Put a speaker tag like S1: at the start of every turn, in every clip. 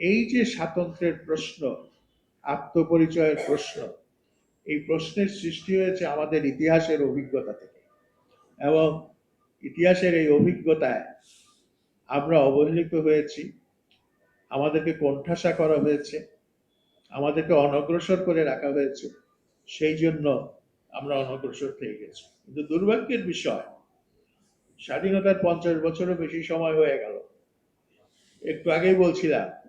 S1: এই যে স্বাতন্ত্র্যের প্রশ্ন, আত্মপরিচয়ের প্রশ্ন, এই প্রশ্নের সৃষ্টি হয়েছে আমাদের ইতিহাসের অভিজ্ঞতা থেকে। এবং ইতিহাসের এই অভিজ্ঞতায় আমরা অবহেলিত হয়েছি, আমাদেরকে কোণঠাসা করা হয়েছে, আমাদেরকে অনগ্রসর করে রাখা হয়েছে, সেই জন্য আমরা অনগ্রসর হয়ে গেছি। কিন্তু দুর্ভাগ্যের বিষয়, স্বাধীনতার পঞ্চাশ বছরও বেশি সময় হয়ে গেল। একটু আগেই বলছিলাম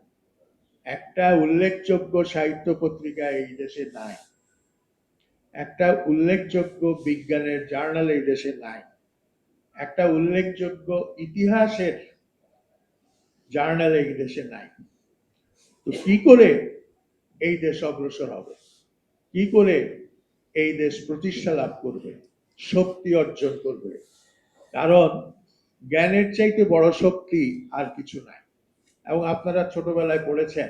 S1: একটা উল্লেখযোগ্য সাহিত্য পত্রিকা এই দেশে নাই। একটা উল্লেখযোগ্য বিজ্ঞানের জার্নাল এই দেশে নাই। একটা উল্লেখযোগ্য ইতিহাসের জার্নাল এই দেশে নাই। তো কি করে এই দেশ অগ্রসর হবে? কি করে এই দেশ প্রতিষ্ঠা লাভ করবে? শক্তি অর্জন করবে? কারণ জ্ঞানের চাইতে বড় শক্তি আর কিছু নাই। এবং আপনারা ছোটবেলায় পড়েছেন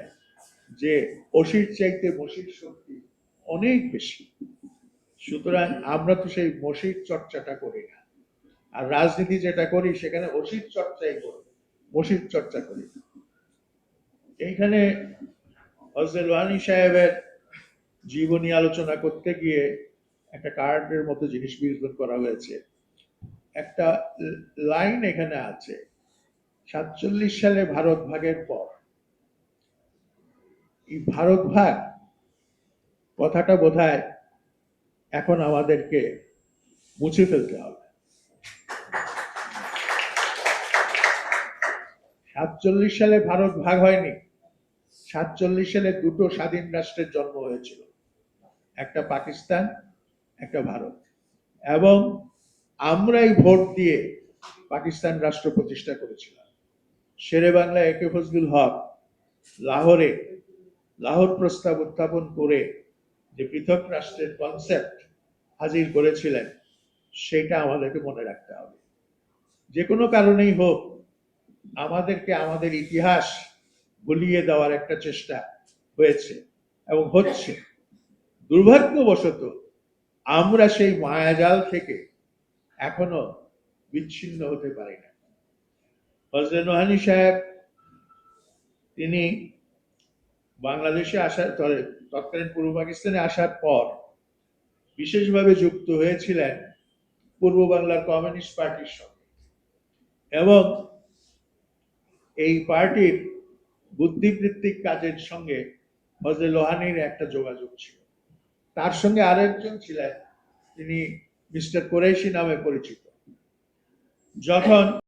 S1: যে অসির চাইতে মসির শক্তি অনেক বেশি। সুতরাং আমরা তো সেই মসির চর্চাটা করি না। আর রাজনীতি যেটা করি, সেখানে অসির চর্চাই করি মসির চর্চা করি। এইখানে হজরত ওয়ানি সাহেবের জীবনী আলোচনা করতে গিয়ে একটা কার্ডের মতো জিনিস বিতরণ করা হয়েছে। একটা লাইন এখানে আছে। সাতচল্লিশ সালে ভারত ভাগের পর। এই ভারত ভাগ কথাটা বোধহয় এখন আমাদেরকে মুছে ফেলতে হবে। সাতচল্লিশ সালে ভারত ভাগ হয়নি, সাতচল্লিশ সালে দুটো স্বাধীন রাষ্ট্রের জন্ম হয়েছিল, একটা পাকিস্তান, একটা ভারত। এবং আমরাই ভোট দিয়ে পাকিস্তান রাষ্ট্র প্রতিষ্ঠা করেছিলাম। শেরে বাংলা একে ফজলুল হক লাহোরে, লাহোর প্রস্তাব উত্থাপন করে যে পৃথক রাষ্ট্রের কনসেপ্ট হাজির করেছিলেন, সেটা আমাদেরকে মনে রাখতে হবে। যে কোনো কারণেই হোক, আমাদেরকে আমাদের ইতিহাস গুলিয়ে দেওয়ার একটা চেষ্টা হয়েছে এবং হচ্ছে। দুর্ভাগ্যবশত আমরা সেই মায়াজাল থেকে এখনও বিচ্ছিন্ন হতে পারি না। ফজলে নোহানি সাহেব, তিনি বাংলাদেশে আসার তৎকালীন পূর্ব পাকিস্তানে আসার পর বিশেষভাবে যুক্ত হয়েছিলেন পূর্ব বাংলার কমিউনিস্ট পার্টির সঙ্গে। এবং এই পার্টির বুদ্ধিবৃত্তিক কাজের সঙ্গে ফজলে লোহানির একটা যোগাযোগ ছিল। তার সঙ্গে আরেকজন ছিলেন, তিনি মিস্টার কোরেশি নামে পরিচিত। যখন